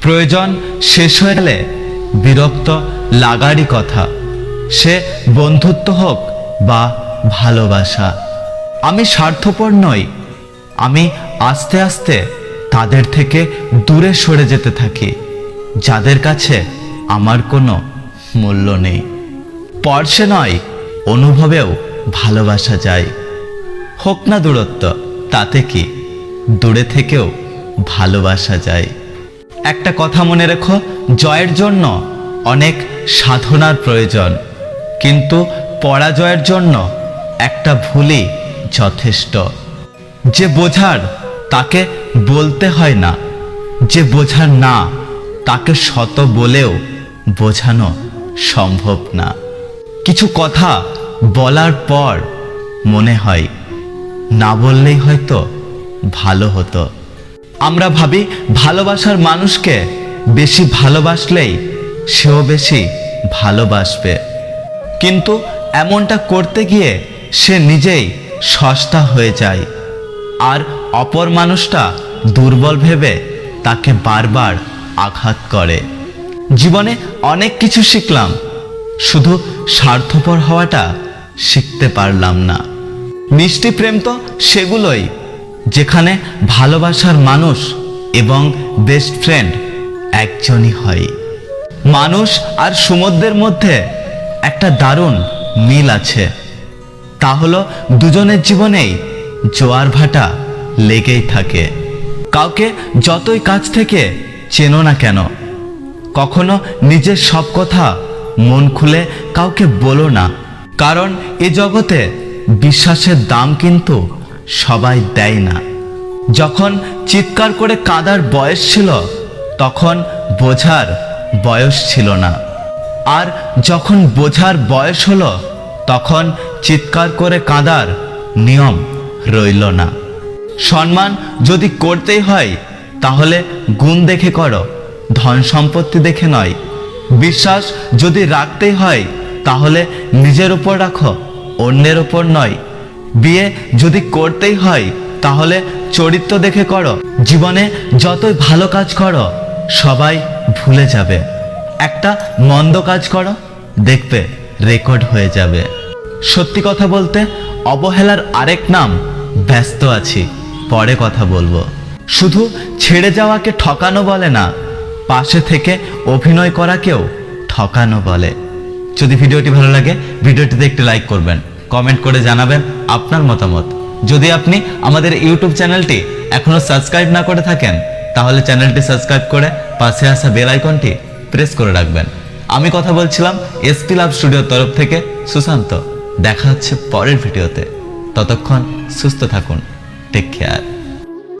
প্রয়োজন শেষ হয়ে গেলে বিরক্ত লাগারই কথা। সে বন্ধুত্ব হোক বা ভালোবাসা, আমি স্বার্থপর নই। আমি আস্তে আস্তে তাদের থেকে দূরে সরে যেতে থাকি, যাদের কাছে আমার কোনো মূল্য নেই। স্পর্শে নয়, অনুভবেও ভালোবাসা যায়। হোক না দূরত্ব, তাতে কি দূরে থেকেও ভালোবাসা যায়। একটা কথা মনে রেখো, জয়ের জন্য অনেক সাধনার প্রয়োজন, কিন্তু পরাজয়ের জন্য একটা ভুলই যথেষ্ট। যে বোঝার তাকে বলতে হয় না, যে বোঝার না, তাকে শত বলেও বোঝানো সম্ভব না। কিছু কথা বলার পর মনে হয়, না বললেই হয়তো ভালো হতো। আমরা ভাবি ভালোবাসার মানুষকে বেশি ভালোবাসলেই সেও বেশি ভালোবাসবে। কিন্তু এমনটা করতে গিয়ে সে নিজেই সস্তা হয়ে যায়। আর অপর মানুষটা দুর্বল ভেবে তাকে বারবার আঘাত করে। জীবনে অনেক কিছু শিখলাম, শুধু স্বার্থপর হওয়াটা শিখতে পারলাম না। মিষ্টি প্রেম তো সেগুলোই। যেখানে ভালোবাসার মানুষ এবং বেস্ট ফ্রেন্ড একজনই হয়। মানুষ আর সমুদ্রের মধ্যে একটা দারুণ মিল আছে। তা হলো দুজনের জীবনেই জোয়ার ভাটা লেগেই থাকে। কাউকে যতই কাছ থেকে চেনো না কেন, কখনো নিজের সব কথা মন খুলে কাউকে বলো না। কারণ এ জগতে বিশ্বাসের দাম কিন্তু সবাই দেয় না। যখন চিৎকার করে কাদার বয়স ছিল, তখন বোঝার বয়স ছিল না। আর যখন বোঝার বয়স হলো, তখন চিৎকার করে কাঁদার নিয়ম রইল না। সম্মান যদি করতেই হয়, তাহলে গুণ দেখে করো, ধন সম্পত্তি দেখে নয়। বিশ্বাস যদি রাখতেই হয়, তাহলে নিজের উপর রাখো, অন্যের উপর নয়। বিয়ে যদি করতেই হয়, তাহলে চরিত্র দেখে করো, জীবনে যতই ভালো কাজ করো, সবাই ভুলে যাবে। একটা মন্দ কাজ করো, দেখবে রেকর্ড হয়ে যাবে। সত্যি কথা বলতে, অবহেলার আরেক নাম, ব্যস্ত আছি, পরে কথা বলব। শুধু ছেড়ে যাওয়াকে ঠকানো বলে না, পাশে থেকে অভিনয় করাকেও ঠকানো বলে। যদি ভিডিওটি ভালো লাগে, ভিডিওটিতে একটি লাইক করবেন। কমেন্ট করে জানাবেন আপনার মতামত। যদি আপনি আমাদের ইউটিউব চ্যানেলটি এখনও সাবস্ক্রাইব না করে থাকেন, তাহলে চ্যানেলটি সাবস্ক্রাইব করে পাশে আসা বেল আইকনটি প্রেস করে রাখবেন। আমি কথা বলছিলাম এসপি লাভ স্টুডিওর তরফ থেকে সুশান্ত। দেখা হচ্ছে পরের ভিডিওতে। ততক্ষণ সুস্থ থাকুন। Take care